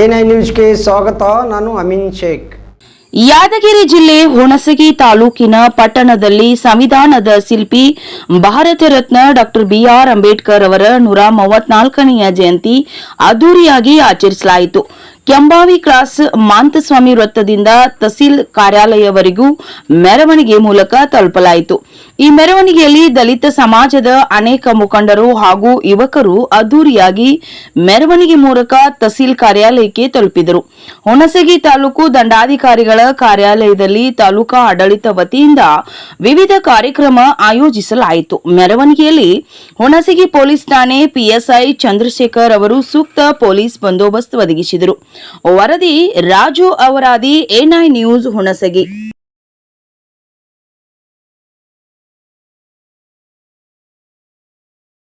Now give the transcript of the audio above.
NI ನ್ಯೂಸ್ಗೆ ಸ್ವಾಗತ, ನಾನು ಅಮಿನ್ ಶೇಖ್. ಯಾದಗಿರಿ ಜಿಲ್ಲೆ ಹುಣಸಗಿ ತಾಲೂಕಿನ ಪಟ್ಟಣದಲ್ಲಿ ಸಂವಿಧಾನದ ಶಿಲ್ಪಿ, Bharat Ratna doctor B R Ambedkar ಅವರ ನೂರ ಮೂವತ್ನಾಲ್ಕನೆಯ ಜಯಂತಿ ಅದ್ದೂರಿಯಾಗಿ ಆಚರಿಸಲಾಯಿತು. ಕೆಂಬಾವಿ ಕ್ರಾಸ್ ಮಾಂತಸ್ವಾಮಿ ವೃತ್ತದಿಂದ ತಹಸೀಲ್ ಕಾರ್ಯಾಲಯವರೆಗೂ ಮೆರವಣಿಗೆ ಮೂಲಕ ತಲುಪಲಾಯಿತು. ಈ ಮೆರವಣಿಗೆಯಲ್ಲಿ ದಲಿತ ಸಮಾಜದ ಅನೇಕ ಮುಖಂಡರು ಹಾಗೂ ಯುವಕರು ಅದ್ದೂರಿಯಾಗಿ ಮೆರವಣಿಗೆ ಮೂಲಕ ತಹಸೀಲ್ ಕಾರ್ಯಾಲಯಕ್ಕೆ ತಲುಪಿದರು. ಹುಣಸಗಿ ತಾಲೂಕು ದಂಡಾಧಿಕಾರಿಗಳ ಕಾರ್ಯಾಲಯದಲ್ಲಿ ತಾಲೂಕಾ ಆಡಳಿತ ವತಿಯಿಂದ ವಿವಿಧ ಕಾರ್ಯಕ್ರಮ ಆಯೋಜಿಸಲಾಯಿತು. ಮೆರವಣಿಗೆಯಲ್ಲಿ ಹುಣಸಗಿ ಪೊಲೀಸ್ ಠಾಣೆ ಪಿಎಸ್ಐ ಚಂದ್ರಶೇಖರ್ ಅವರು ಸೂಕ್ತ ಪೊಲೀಸ್ ಬಂದೋಬಸ್ತ್ ಒದಗಿಸಿದರು. ವರದಿ ರಾಜು ಅವರಾದಿ ಎನ್ಐ ನ್ಯೂಸ್ ಹುಣಸಗಿ.